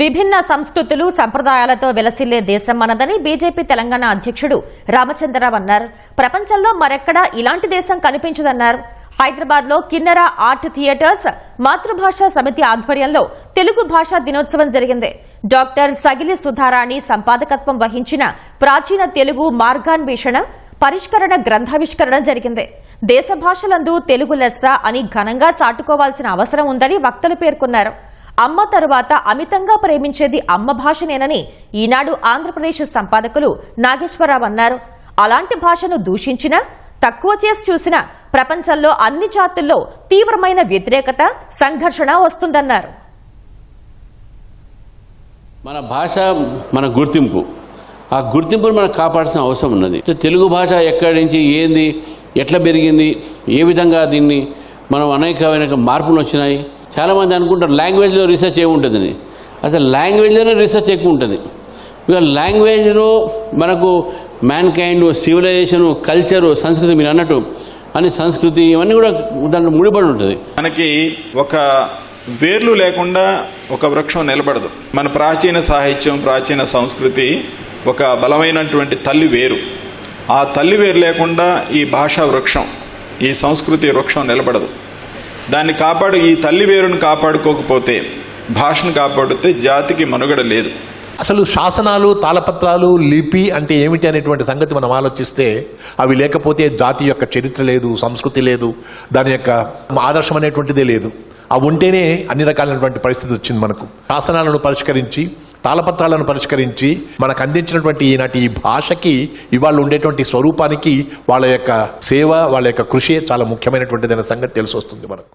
విభిన్న సంస్కృతులు సంప్రదాయాలతో వెలసిల్లే దేశం మనదని బీజేపీ తెలంగాణ అధ్యక్షుడు రామచంద్రరావు అన్నారు. ప్రపంచంలో మరెక్కడా ఇలాంటి దేశం కనిపించదన్నారు. హైదరాబాద్లో కిన్నెర ఆర్ట్ థియేటర్స్ మాతృభాషా సమితి ఆధ్వర్యంలో తెలుగు భాషా దినోత్సవం జరిగింది. డాక్టర్ సగిలి సుధారాణి సంపాదకత్వం వహించిన ప్రాచీన తెలుగు మార్గాన్వేషణ పరిష్కరణ గ్రంథావిష్కరణ జరిగింది. దేశ భాషలందు తెలుగు లెస్స అని ఘనంగా చాటుకోవాల్సిన అవసరం ఉందని వక్తలు పేర్కొన్నారు. అమ్మ తరువాత అమితంగా ప్రేమించేది అమ్మ భాషనేనని ఈనాడు ఆంధ్రప్రదేశ్ సంపాదకులు నాగేశ్వరరావు అన్నారు. అలాంటి భాషను దూషించినా తక్కువ చేసి చూసినా ప్రపంచంలో అన్ని జాతుల్లో తీవ్రమైన వ్యతిరేకత సంఘర్షణ వస్తుందన్నారు. మన భాష మన గుర్తింపు. ఆ గుర్తింపును మనం కాపాడాల్సిన అవసరం ఉన్నది. తెలుగు భాష ఎక్కడి నుంచి ఏంది ఎట్లా పెరిగింది ఏ విధంగా దీన్ని మనం అనేకమైన మార్పులు వచ్చినాయి చాలామంది అనుకుంటారు లాంగ్వేజ్లో రీసెర్చ్ ఏముంటుందని. అసలు లాంగ్వేజ్లోనే రీసెర్చ్ ఎక్కువ ఉంటుంది. ఇక లాంగ్వేజ్లో మనకు మ్యాన్ కైండ్ సివిలైజేషన్ కల్చరు సంస్కృతి మీరు అన్నట్టు అని సంస్కృతి ఇవన్నీ కూడా దాంట్లో ముడిపడి ఉంటుంది. మనకి ఒక వేర్లు లేకుండా ఒక వృక్షం నిలబడదు. మన ప్రాచీన సాహిత్యం ప్రాచీన సంస్కృతి ఒక బలమైనటువంటి తల్లి వేరు. ఆ తల్లి వేరు లేకుండా ఈ భాషా వృక్షం ఈ సంస్కృతి వృక్షం నిలబడదు. దాన్ని కాపాడు ఈ తల్లి వేరును కాపాడుకోకపోతే భాషను కాపాడితే జాతికి మనుగడ లేదు. అసలు శాసనాలు తాళపత్రాలు లిపి అంటే ఏమిటి అనేటువంటి సంగతి మనం ఆలోచిస్తే అవి లేకపోతే జాతి యొక్క చరిత్ర లేదు సంస్కృతి లేదు దాని యొక్క ఆదర్శం అనేటువంటిదే లేదు. అవి ఉంటేనే అన్ని రకాలైనటువంటి పరిస్థితి వచ్చింది మనకు. శాసనాలను పరిష్కరించి తాళపత్రాలను పరిష్కరించి మనకు అందించినటువంటి ఈనాటి ఈ భాషకి ఇవాళ ఉండేటువంటి స్వరూపానికి వాళ్ళ యొక్క సేవ వాళ్ళ యొక్క కృషి చాలా ముఖ్యమైనటువంటిదైన సంగతి తెలిసి వస్తుంది మనకు.